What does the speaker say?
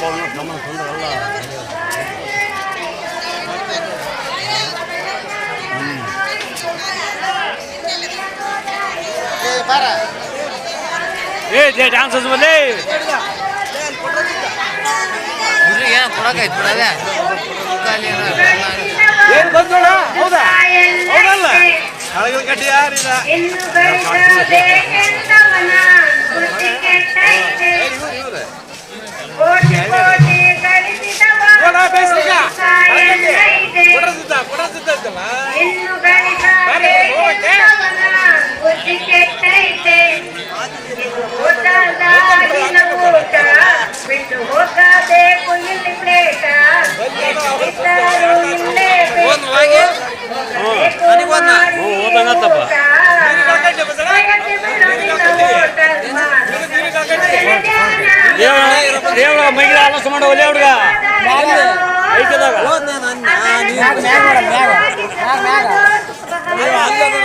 ಪಾವನ ನಮ್ಮ ತೊಂದರೆಲ್ಲ ಏ ಜೇ ಡ್ಯಾನ್ಸಸ್ ಬಂದೆ ಹುಡ್ರಿಗೆ ಏನ ಕೊಡಕಾಯ್ತು ಬಿಡದ ಏನು ಹೌದಾ? ಹೌದಲ್ಲ? ಕಟ್ಟಿ ಯಾರಿಲ್ಲ? ಕೊಡಸಿದ್ದಲ್ಲ ಇನ್ನು ಗಳಿಸಬೇಕೆಂದವನ ಬುದ್ಧಿ ಕೆಟ್ಟೈತೆ ಇದು మేఘ మేఘ మేఘ మేఘ